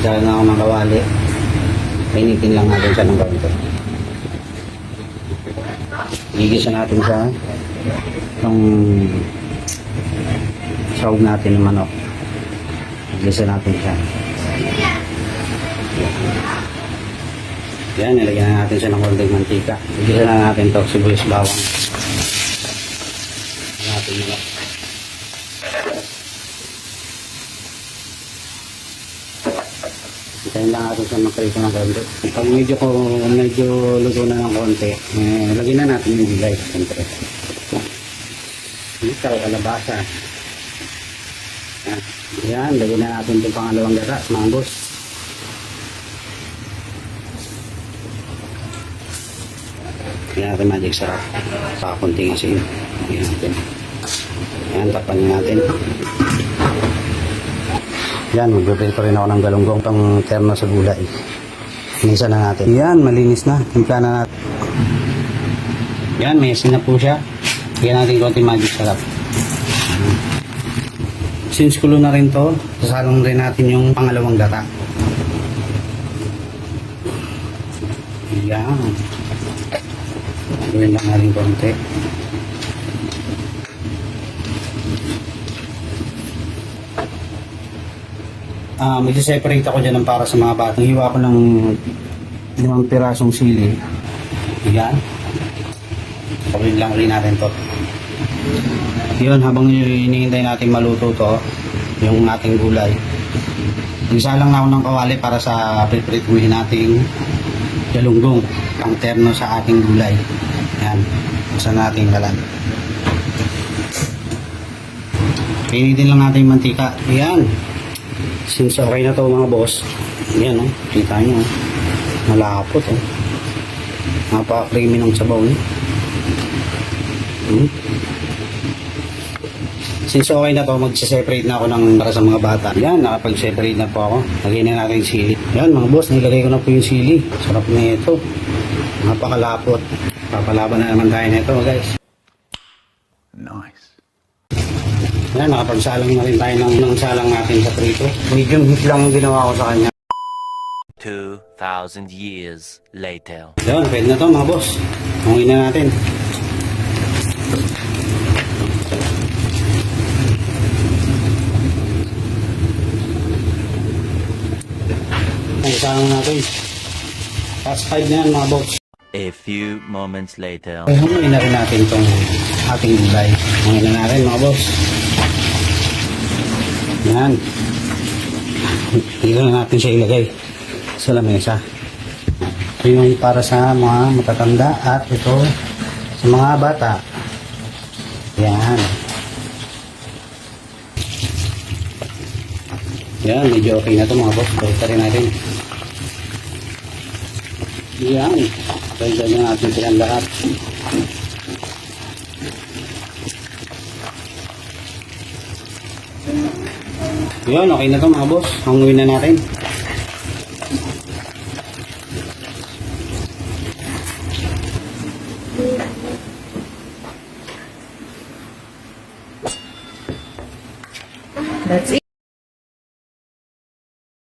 Nagdala na ako ng kawali. Painitin lang natin siya ng ganito. Gigisa natin sa itong sahog natin ng manok. Gigisa natin siya. Yan, nilagyan na natin siya ng konting mantika. Gigisa na natin to, sibuyas bawang. Natin nila. Lang natin siya magkrito ng konti. Pag medyo, ko, medyo luto na ng konti, eh, lagyan na natin yung gulay. Siyempre. Ikaw, alabasa. Yan. Yan, lagyan na natin itong pangalawang gata, manggos. Yan natin magic sarap. Sa konting asin. Yan natin. Yan, tapan natin. Yan, magpiprito rin ako ng galunggong pang terno sa gulay. Minsan na natin. Yan, malinis na. Timpla na natin. Yan, may asin na po siya. Yan natin konti magic sarap. Since kulo na rin to, sasalong rin natin yung pangalawang gata. Yan. Gawin lang natin konti. Ah, may separate ako dyan ng para sa mga bata. Hiwa ko ng limang pirasong sili. Yan. Pagawin lang rin natin to. Yun, habang hinihintay natin maluto to, yung ating gulay. Isa lang ako ng kawali para sa preprituhin nating galunggong, ang terno sa ating gulay. Yan, sa nating kalan. Pinitin lang natin yung mantika. Yan. Since okay na to mga boss, yan o, oh, kita nyo, oh. malapot o. Oh. Napaka-creamy ng sabaw niya. Hmm? Since okay na to, magsiseparate na ako ng para sa mga bata. Yan, nakapag-separate na po ako. Lagay na natin sili. Yan mga boss, nilagay ko na po yung sili. Sarap na ito. Napakalapot. Papalaban na naman tayo nito guys. Yan, nakapagsalang na rin tayo ng, ng salang natin sa prito. Medium heat lang ang ginawa ko sa kanya. 2,000 years later. Yan, pwede na to mga boss. Hungin na natin. Isama natin. Fast 5 na yan mga boss. A few moments later. Ay, hungin na rin natin itong ating gulay. Hungin na natin mga boss. Yan. Dito na natin siya ilagay sa lamesa. Ito para sa mga matatanda at ito sa mga bata. Yan. Yan, medyo okay na ito mga boss. Balik rin natin. Yan. Na natin silang lahat. Yan, okay na ito mga boss. Hanguin na natin. That's it.